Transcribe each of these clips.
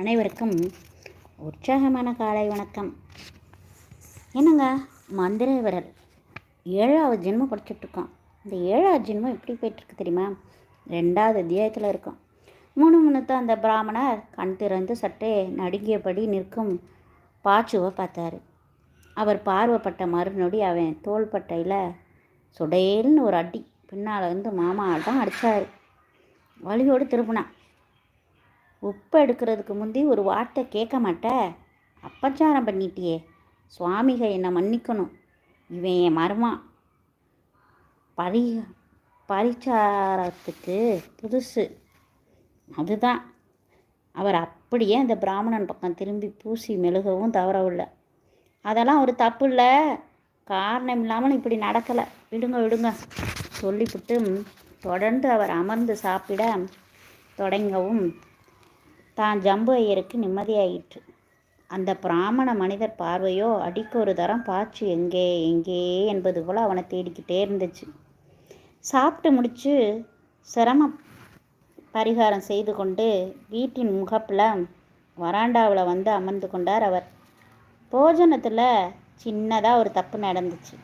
அனைவருக்கும் உற்சாகமான காலை வணக்கம். என்னங்க? மந்திர விரல். ஏழாவது ஜென்மம் படிச்சுட்ருக்கோம். இந்த ஏழாவது ஜென்மம் எப்படி போயிட்டுருக்கு தெரியுமா? ரெண்டாவது அத்தியாயத்தில் இருக்கும். மூணு முன்னூத்த அந்த பிராமணர் கண் திறந்து சற்றே நடுங்கியபடி நிற்கும் பாச்சுவை பார்த்தாரு. அவர் பார்வைப்பட்ட மறுநொடி அவன் தோள்பட்டையில் சுடையல்னு ஒரு அடி பின்னால் வந்து மாமா தான் அடித்தார் வழியோடு திரும்பினான். உப்பு எடுக்கிறதுக்கு முந்தி ஒரு வார்த்தை கேட்க மாட்ட. அப்பச்சாரம் பண்ணிட்டியே. சுவாமிக என்னை மன்னிக்கணும். இவன் என் மருமான் பரி பரிச்சாரத்துக்கு புதுசு. அதுதான். அவர் அப்படியே அந்த பிராமணன் பக்கம் திரும்பி பூசி மெழுகவும் தவறவில்லை. அதெல்லாம் ஒரு தப்பு இல்லை காரணம் இல்லாமல் இப்படி நடக்கலை. விடுங்க விடுங்க. சொல்லிவிட்டு தொடர்ந்து அவர் அமர்ந்து சாப்பிட தொடங்கவும் தான் ஜம்பு ஐயருக்கு நிம்மதியாயிற்று. அந்த பிராமண மனிதர் பார்வையோ அடிக்கு ஒரு தரம் பாச்சு எங்கே எங்கே என்பது போல் அவனை தேடிக்கிட்டே இருந்துச்சு. சாப்பிட்டு முடித்து சிரம பரிகாரம் செய்து கொண்டு வீட்டின் முகப்பில் வராண்டாவில் வந்து அமர்ந்து கொண்டார் அவர். போஜனத்தில் சின்னதாக ஒரு தப்பு நடந்துச்சு.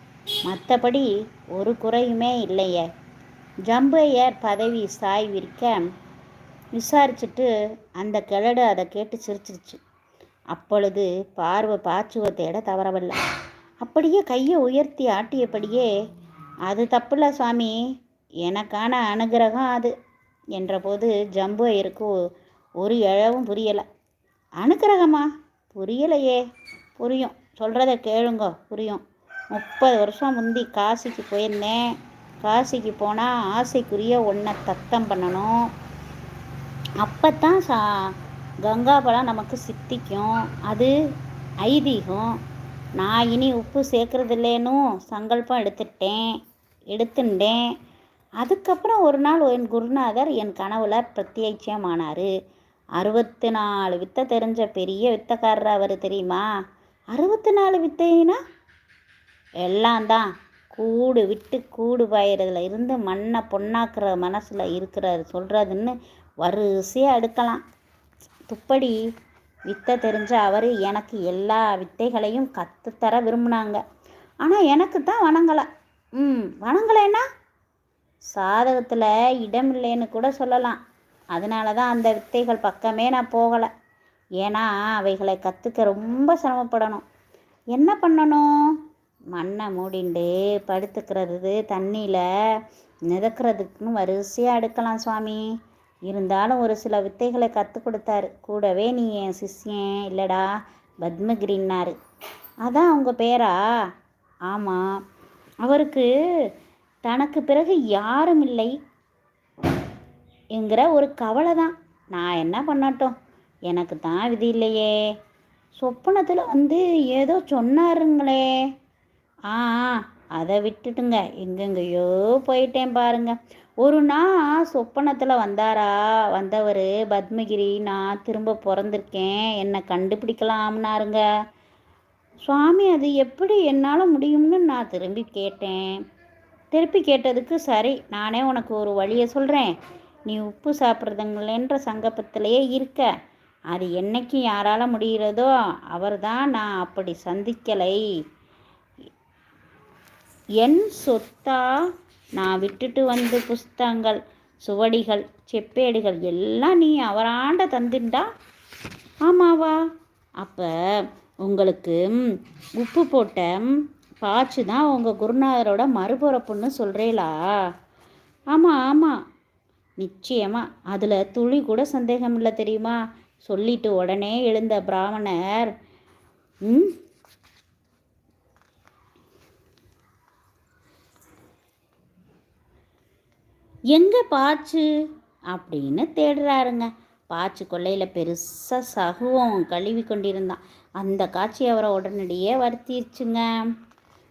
மற்றபடி ஒரு குறையுமே இல்லையே. ஜம்பு ஐயர் பதவி சாய் விசாரிச்சுட்டு அந்த கிழடு அதை கேட்டு சிரிச்சிருச்சு. அப்பொழுது பார்வை பாச்சுவை தேட தவறவில்லை. அப்படியே கையை உயர்த்தி ஆட்டியபடியே அது தப்புல சுவாமி எனக்கான அனுகிரகம் அது என்றபோது ஜம்பு ஐயருக்கு ஒரு இழவும் புரியலை. அனுகிரகமா? புரியலையே. புரியும். சொல்கிறத கேளுங்க. புரியும். முப்பது வருஷம் முந்தி காசிக்கு போயிருந்தேன். காசிக்கு போனால் ஆசைக்குரிய ஒன்றை தத்தம் பண்ணணும். அப்போ தான் சா கங்காபலம் நமக்கு சித்திக்கும். அது ஐதீகம். நான் இனி உப்பு சேர்க்குறதில்லேன்னு சங்கல்பம் எடுத்துட்டேன் எடுத்துட்டேன் அதுக்கப்புறம் ஒரு நாள் என் குருநாதர் என் கனவுல பிரத்யட்சியமானார். அறுபத்தி நாலு வித்தை தெரிஞ்ச பெரிய வித்தக்காரர் அவர் தெரியுமா? அறுபத்தி நாலு வித்தைனா எல்லாம் தான். கூடு விட்டு கூடு பாயிறதுல இருந்து மண்ணை பொண்ணாக்குற மனசில் இருக்கிற சொல்கிறதுன்னு வரிசையாக எடுக்கலாம். துப்படி வித்தை தெரிஞ்ச அவர் எனக்கு எல்லா வித்தைகளையும் கற்றுத்தர விரும்பினாங்க. ஆனால் எனக்கு தான் வணங்கலை. ம் வணங்கலைன்னா சாதகத்தில் இடம் இல்லைன்னு கூட சொல்லலாம். அதனால தான் அந்த வித்தைகள் பக்கமே நான் போகலை. ஏன்னா அவைகளை கற்றுக்க ரொம்ப சிரமப்படணும். என்ன பண்ணணும்? மண்ணை மூடிண்டு படுத்துக்கிறது தண்ணியில் மிதக்கிறதுக்குன்னு வரிசையாக எடுக்கலாம் சுவாமி. இருந்தாலும் ஒரு சில வித்தைகளை கற்றுக் கொடுத்தாரு. கூடவே நீ என் சிஷ்யன் இல்லைடா பத்மகிரின்னாரு அதான் அவங்க பேரா? ஆமாம் அவருக்கு தனக்கு பிறகு யாரும் இல்லை. என்கிற ஒரு கவலை தான். நான் என்ன பண்ணட்டும்? எனக்கு தான் விதி இல்லையே. சொப்பனத்தில் வந்து ஏதோ சொன்னாருங்களே. ஆ அதை விட்டுட்டுங்க. எங்கெங்கேயோ போயிட்டேன் பாருங்கள் ஒரு நாள் சொப்பனத்தில் வந்தாரா? வந்தவர் பத்மகிரி நான் திரும்ப பிறந்திருக்கேன். என்னை கண்டுபிடிக்கலாம்னாருங்க. சுவாமி அது எப்படி என்னால் முடியும்னு நான் திரும்பி கேட்டேன். திருப்பி கேட்டதுக்கு சரி. நானே உனக்கு ஒரு வழியை சொல்கிறேன் நீ உப்பு சாப்பிட்றதுங்களேன்ற சங்கப்பத்திலேயே இருக்க. அது என்னைக்கு யாரால் முடிகிறதோ அவர் தான் நான் அப்படி சந்திக்கலை. என் சொத்தா நான் விட்டுட்டு வந்து புஸ்தகங்கள் சுவடிகள் செப்பேடுகள் எல்லாம் நீ அவராண்ட தந்துண்டா ஆமாவா? அப்போ உங்களுக்கு உப்பு போட்ட பாய்ச்சு தான் உங்கள் குருநாதரோட மறுபுறப்புன்னு சொல்கிறீங்களா ஆமாம் ஆமாம் நிச்சயமாக அதில் துளி கூட சந்தேகம் இல்லை தெரியுமா? சொல்லிட்டு உடனே எழுந்த பிராமணர் ம் எங்கே பாச்சு? அப்படின்னு தேடுறாருங்க. பாச்சு கொள்ளையில் பெருசாக சகுவம் கழுவி கொண்டிருந்தான். அந்த காட்சி அவரை உடனடியே வருத்திருச்சுங்க.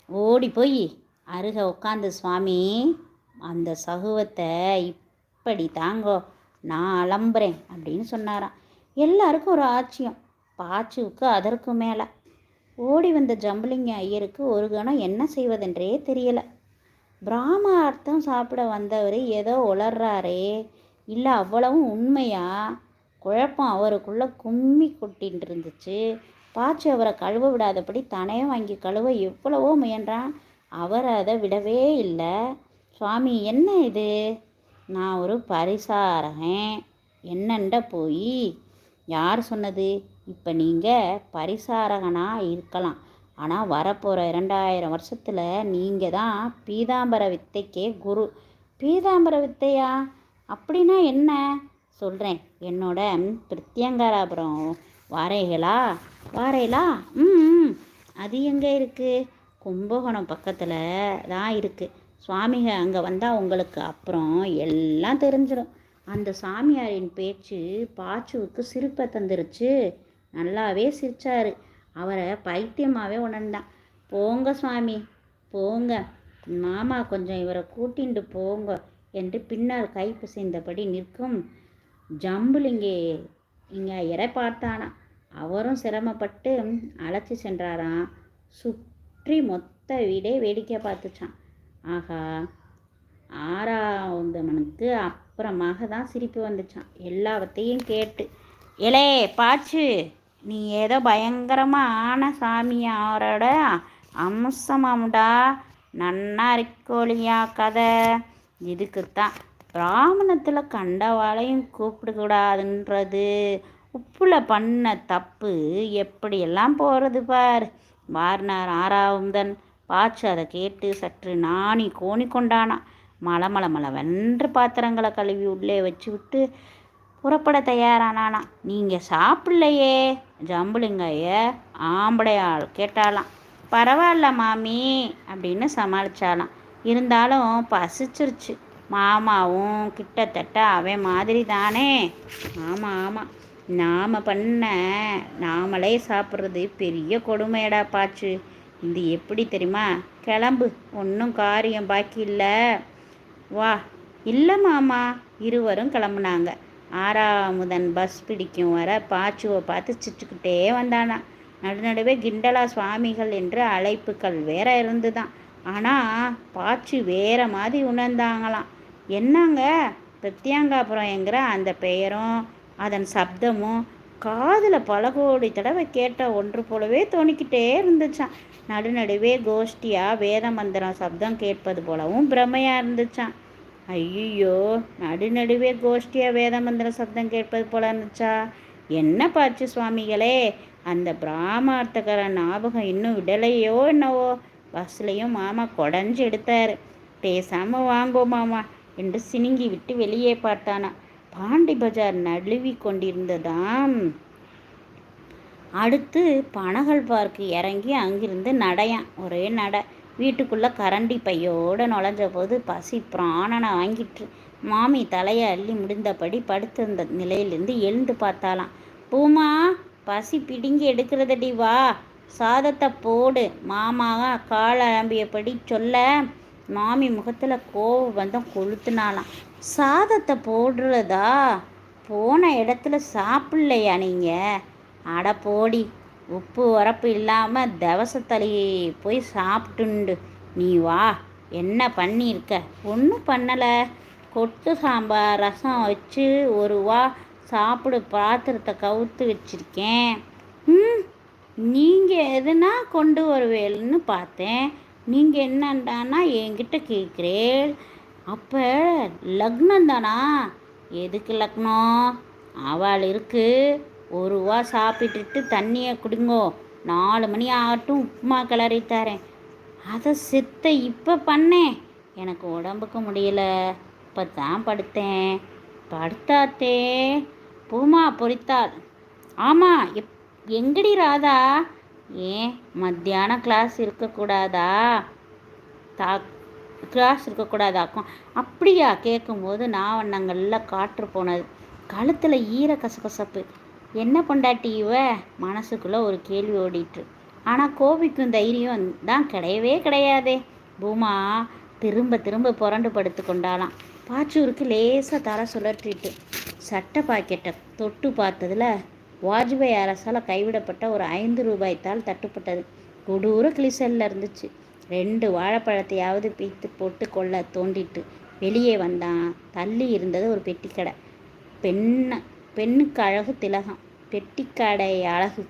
ஓடி போய் அருக உட்காந்து சுவாமி அந்த சகுவத்தை இப்படி தாங்கோ நான் அலம்புறேன் அப்படின்னு சொன்னாராம். எல்லாருக்கும் ஒரு ஆச்சியம் பாச்சுவுக்கு அதற்கு மேலே. ஓடி வந்த ஜம்பலிங்க ஐயருக்கு ஒரு கணம் என்ன செய்வதென்றே தெரியலை. பிராமார்த்தம் சாப்பிட வந்தவர் ஏதோ உளர்றாரே. இல்லை அவ்வளவும் உண்மையா? குழப்பம் அவருக்குள்ளே கும்மி கொட்டின்னு இருந்துச்சு பாச்சு அவரை கழுவ விடாதபடி தனையும் வாங்கி கழுவ எவ்வளவோ முயன்றான். அவர் அதை விடவே இல்லை. சுவாமி என்ன இது? நான் ஒரு பரிசாரகன். என்னண்ட போய்? யார் சொன்னது? இப்போ நீங்கள் பரிசாரகனாக இருக்கலாம். ஆனால் வரப்போகிற இரண்டாயிரம் வருஷத்தில் நீங்கள் தான் பீதாம்பர வித்தைக்கே குரு. பீதாம்பர வித்தையா? அப்படின்னா என்ன? சொல்கிறேன் என்னோட பிரத்யங்காராபுரம். வாரைகளா? வாரைகளா? ம் ம். அது எங்கே இருக்குது கும்பகோணம் பக்கத்தில் தான் இருக்குது சுவாமிக அங்கே வந்தால் உங்களுக்கு அப்புறம் எல்லாம் தெரிஞ்சிடும் அந்த சாமியாரின் பேச்சு பாச்சுவுக்கு சிரிப்பை தந்துருச்சு. நல்லாவே சிரிச்சாரு. அவரை பைத்தியமாகவே உணர்ந்தான். போங்க சுவாமி போங்க. மாமா கொஞ்சம் இவரை கூட்டிண்டு போங்க என்று பின்னால் கை பிசைந்தபடி நிற்கும் ஜம்புலிங்கே இங்கே இறை பார்த்தானா. அவரும் சிரமப்பட்டு அழைச்சி சென்றாராம். சுற்றி மொத்த வீடே வேடிக்கை பார்த்துச்சான் ஆகா ஆறாவந்தவனுக்கு அப்புறமாக தான் சிரிப்பு வந்துச்சான் எல்லாவற்றையும் கேட்டு எலே பாச்சு நீ ஏதோ பயங்கரமான சாமியாரோட. அம்சமாம்டா. நன்னா இருக்கோலியா கதை. இதுக்குத்தான். பிராமணத்தில் கண்டவாளையும் கூப்பிடக்கூடாதுன்றது. உப்புல பண்ண தப்பு எப்படியெல்லாம் போகிறது பார். வார்னார் ஆறாவுந்தன் பாச்சு அதை கேட்டு சற்று நாணி கோணி கொண்டானா மல மல வென்று பாத்திரங்களை கழுவி உள்ளே வச்சு விட்டு புறப்பட தயாரானானா? நீங்கள் சாப்பிடலையே. ஜம்புலிங்கைய ஆம்படையாள் கேட்டாலாம் பரவாயில்ல மாமி அப்படின்னு சமாளிச்சாலாம் இருந்தாலும் பசிச்சிருச்சு. மாமாவும் கிட்டத்தட்ட அவன் மாதிரி தானே ஆமாம் ஆமாம் நாம் பண்ண நாமளே சாப்பிட்றது பெரிய கொடுமையடா பாச்சு. இது எப்படி தெரியுமா? கிளம்பு. ஒன்றும் காரியம் பாக்கி இல்லை. வா. இல்லை மாமா. இருவரும் கிளம்புனாங்க. ஆறாமுதன் பஸ் பிடிக்கும். வர பாச்சுவை பார்த்து சிச்சுக்கிட்டே வந்தானா. நடுநடுவே கிண்டலா சுவாமிகள் என்று அழைப்புகள் வேற இருந்துதான். ஆனால் பாச்சு வேற மாதிரி உணர்ந்தாங்களாம். என்னங்க? பிரத்யாங்காபுரம்ங்கிற அந்த பெயரும் அதன் சப்தமும் காதில் பல கோடி தடவை கேட்ட ஒன்று போலவே தோணிக்கிட்டே இருந்துச்சான் நடுநடுவே கோஷ்டியாக வேத மந்திரம் சப்தம் கேட்பது போலவும் பிரமையாக இருந்துச்சான் ஐயோ நடுநடுவே கோஷ்டியாக வேதமந்திர சப்தம் கேட்பது போல இருந்துச்சா? என்ன பாச்சு சுவாமிகளே? அந்த பிராமார்த்தகர ஞாபகம் இன்னும் விடலையோ என்னவோ? பஸ்லையும் மாமா கொடைஞ்சு எடுத்தார். பேசாமல் வாங்கோ மாமா என்று சினுங்கி விட்டு வெளியே பார்த்தானா. பாண்டி பஜார் நழுவி கொண்டிருந்ததாம். அடுத்து பனகல் பார்க்கு இறங்கி அங்கிருந்து நடையான். ஒரே நடை. வீட்டுக்குள்ளே கரண்டி பையோடு நுழைஞ்ச போது பசி பிராணனை வாங்கிட்டு மாமி தலையை அள்ளி முடிந்தபடி படுத்திருந்த நிலையிலேருந்து எழுந்து பார்த்தாலாம் பூமா பசி பிடுங்கி எடுக்கிறதடி வா. சாதத்தை போடு. மாமாவா கால் அலம்பியபடி சொல்ல. மாமி முகத்தில் கோவம் வந்து கொளுத்துனாலாம் சாதத்தை போடுறதா? போன இடத்துல சாப்பிட்லையா நீங்கள் அட போடி. உப்பு உரப்பு இல்லாமல் தவசத்தளி போய் சாப்பிட்டுண்டு. நீ வா என்ன பண்ணியிருக்க? ஒன்றும் பண்ணலை. கொத்து சாம்பார் ரசம் வச்சு ஒரு வா சாப்பிடு பாத்திரத்தை கவுத்து வச்சிருக்கேன். ம் நீங்கள் எதுனா கொண்டு வருவேல்னு பார்த்தேன். நீங்கள் என்னண்டானா என்கிட்ட கேட்குறேன் அப்போ லக்னம் தானா? எதுக்கு லக்னம்? அவள் இருக்குது ஒரு ரூபா சாப்பிட்டுட்டு தண்ணியை குடிங்கோ. நாலு மணி ஆகட்டும் உப்புமா கிளறி தரேன். அதை செத்த இப்போ பண்ணேன் எனக்கு உடம்புக்கு முடியல. இப்போ தான் படுத்தேன். படுத்தாத்தே. பூமா பொறித்தாள் ஆமாம் எப் எங்கடி ராதா? ஏன் மத்தியானம் கிளாஸ் இருக்கக்கூடாதா? தா கிளாஸ் இருக்கக்கூடாதாக்கும் அப்படியா? கேட்கும்போது நான் நாவண்ணங்களில் காற்று போனது. கழுத்தில் ஈர கசகசப்பு. என்ன பொண்டாட்டி இவ? மனசுக்குள்ளே ஒரு கேள்வி ஓடிட்டு ஆனால் கோபிக்கும் தைரியம் தான் கிடையவே கிடையாதே. பூமா திரும்ப திரும்ப புரண்டு படுத்து கொண்டாலாம் பாச்சூருக்கு லேசாக தலை சுழற்றிட்டு சட்டை பாக்கெட்டை தொட்டு பார்த்ததுல வாஜ்பாய் அரசால் கைவிடப்பட்ட ஒரு ஐந்து ரூபாய் தாள் தட்டுப்பட்டது. கொடூர கிளிசல்ல இருந்துச்சு. ரெண்டு வாழைப்பழத்தையாவது பீத்து போட்டு கொள்ள தோண்டிட்டு வெளியே வந்தான். தள்ளி இருந்தது ஒரு பெட்டிக்கடை. பெண்ணை பெண்ணுக்கு அழகு திலகம். பெட்டிக்கடை அழகு.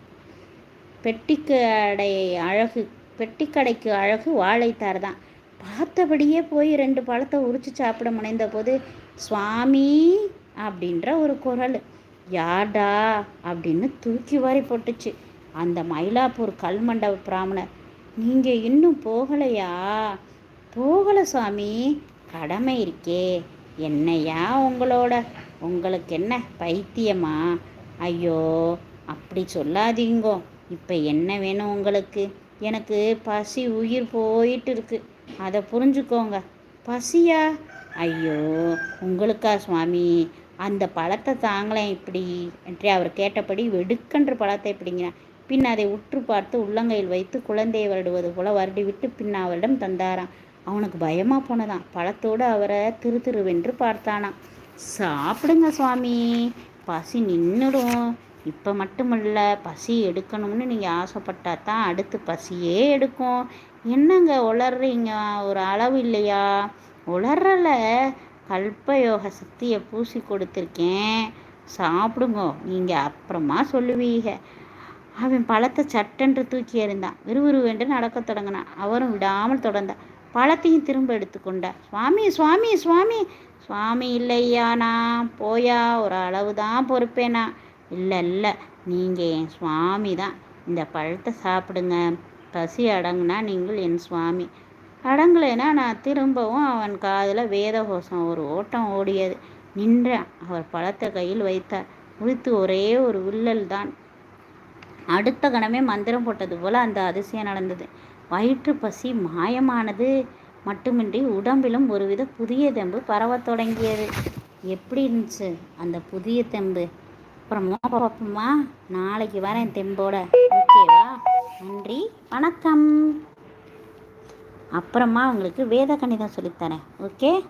பெட்டிக்கடை அழகு. பெட்டிக்கடைக்கு அழகு வாழைத்தார் தான். பார்த்தபடியே போய் ரெண்டு பழத்தை உரிச்சு சாப்பிட முனைந்த போது சுவாமி அப்படின்ற ஒரு குரல். யாடா அப்படின்னு தூக்கி வாரி போட்டுச்சு. அந்த மயிலாப்பூர் கல்மண்டப பிராமணர் நீங்கள் இன்னும் போகலையா? போகலை சுவாமி. கடமை இருக்கே. என்னையா உங்களோட? உங்களுக்கு என்ன பைத்தியமா? ஐயோ அப்படி சொல்லாதீங்கோ. இப்போ என்ன வேணும் உங்களுக்கு? எனக்கு பசி உயிர் போயிட்டு இருக்கு அதை புரிஞ்சுக்கோங்க. பசியா? ஐயோ உங்களுக்கா சுவாமி? அந்த பழத்தை தாங்களேன் இப்படி என்று அவர் கேட்டபடி வெடுக்கென்று பழத்தை இப்படிங்கிறான் பின் அதை உற்று பார்த்து உள்ளங்கையில் வைத்து குழந்தையை வருடுவது போல வருடிவிட்டு பின் அவரிடம் தந்தாராம். அவனுக்கு பயமா போனதான் பழத்தோடு அவரை திரு திருவென்று பார்த்தானாம். சாப்பிடுங்க சுவாமி. பசி நின்றுடும் இப்போ மட்டுமல்ல பசி எடுக்கணும்னு நீங்கள் ஆசைப்பட்டா தான் அடுத்து பசியே எடுக்கும். என்னங்க உளர்றீங்க ஒரு அளவு இல்லையா? உளறல. கல்பயோக சக்தியை பூசி கொடுத்துருக்கேன். சாப்பிடுங்க. நீங்கள் அப்புறமா சொல்லுவீங்க. அவன் பழத்தை சட்டென்று தூக்கி எறிந்தான். விறுவிறுவென்று நடக்க தொடங்கினான். அவரும் விடாமல் தொடர்ந்தான். பழத்தையும் திரும்ப எடுத்துக்கொண்டார். சுவாமி சுவாமி சுவாமி சுவாமி இல்லையா? நான் போயா? ஒரு அளவு தான் பொறுப்பேனா? இல்லை இல்லை நீங்கள் என் சுவாமி தான். இந்த பழத்தை சாப்பிடுங்க. பசி அடங்குனா நீங்கள் என் சுவாமி. அடங்கலைன்னா நான் திரும்பவும் அவன் காதில் வேதகோஷம் ஒரு ஓட்டம் ஓடியது. நின்றான். அவர் பழத்தை கையில் வைத்தார். முடித்து ஒரே ஒரு வில்லல் தான். அடுத்த கணமே மந்திரம் போட்டது போல் அந்த அதிசயம் நடந்தது. வயிற்று பசி மாயமானது மட்டுமின்றி உடம்பிலும் ஒருவித புதிய தெம்பு பரவத் தொடங்கியது. எப்படி இருந்துச்சு அந்த புதிய தெம்பு? அப்புறமா பார்ப்போமா? நாளைக்கு வரேன் தெம்போட. ஓகேவா? நன்றி. வணக்கம். அப்புறமா உங்களுக்கு வேத கணிதம் சொல்லித்தரேன். ஓகே?